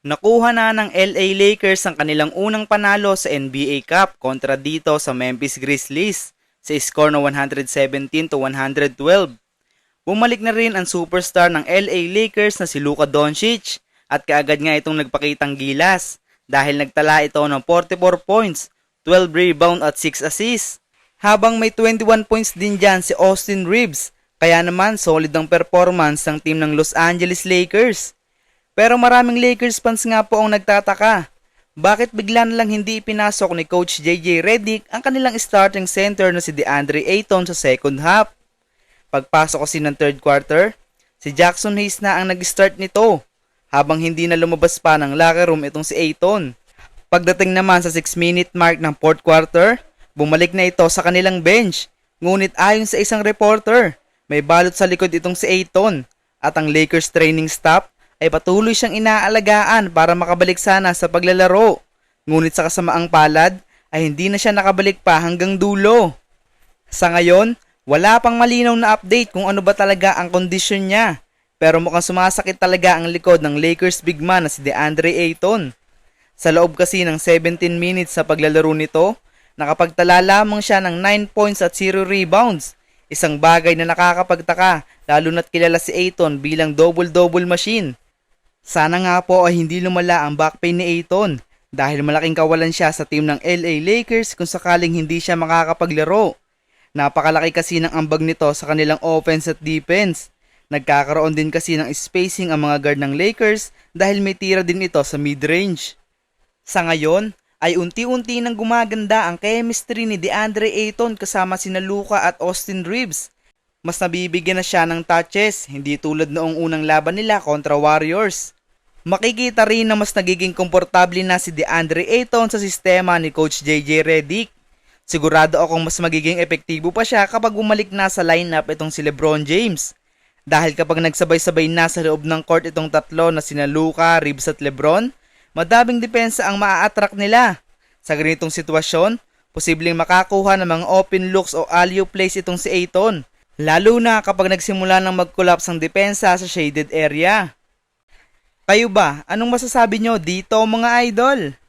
Nakuha na ng LA Lakers ang kanilang unang panalo sa NBA Cup kontra dito sa Memphis Grizzlies sa score na 117 to 112. Bumalik na rin ang superstar ng LA Lakers na si Luka Doncic at kaagad nga itong nagpakitang gilas dahil nagtala ito ng 44 points, 12 rebound at 6 assists. Habang may 21 points din dyan si Austin Reeves, kaya naman solid ang performance ng team ng Los Angeles Lakers. Pero maraming Lakers fans nga po ang nagtataka. Bakit bigla na lang hindi ipinasok ni Coach JJ Redick ang kanilang starting center na si DeAndre Ayton sa second half? Pagpasok kasi ng third quarter, si Jackson Hayes na ang nag-start nito habang hindi na lumabas pa ng locker room itong si Ayton. Pagdating naman sa 6 minute mark ng fourth quarter, bumalik na ito sa kanilang bench. Ngunit ayon sa isang reporter, may balot sa likod itong si Ayton at ang Lakers training staff ay patuloy siyang inaalagaan para makabalik sana sa paglalaro. Ngunit sa kasamaang palad ay hindi na siya nakabalik pa hanggang dulo. Sa ngayon, wala pang malinaw na update kung ano ba talaga ang kondisyon niya. Pero mukhang sumasakit talaga ang likod ng Lakers big man na si DeAndre Ayton. Sa loob kasi ng 17 minutes sa paglalaro nito, nakapagtala lamang siya ng 9 points at 0 rebounds. Isang bagay na nakakapagtaka lalo na't kilala si Ayton bilang double-double machine. Sana nga po ay hindi lumala ang back pain ni Ayton dahil malaking kawalan siya sa team ng LA Lakers kung sakaling hindi siya makakapaglaro. Napakalaki kasi ng ambag nito sa kanilang offense at defense. Nagkakaroon din kasi ng spacing ang mga guard ng Lakers dahil may tira din ito sa mid-range. Sa ngayon, ay unti-unti nang gumaganda ang chemistry ni DeAndre Ayton kasama sina Luka at Austin Reeves. Mas nabibigyan na siya ng touches, hindi tulad noong unang laban nila kontra Warriors. Makikita rin na mas nagiging komportable na si DeAndre Ayton sa sistema ni Coach JJ Redick. Sigurado akong mas magiging epektibo pa siya kapag bumalik na sa lineup itong si Lebron James. Dahil kapag nagsabay-sabay na sa loob ng court itong tatlo na sina Luka, Reeves at Lebron, madaming depensa ang maa-attract nila. Sa ganitong sitwasyon, posibleng makakuha ng mga open looks o alley plays itong si Ayton, lalo na kapag nagsimula ng mag-collapse ang depensa sa shaded area. Kayo ba, anong masasabi nyo dito mga idol?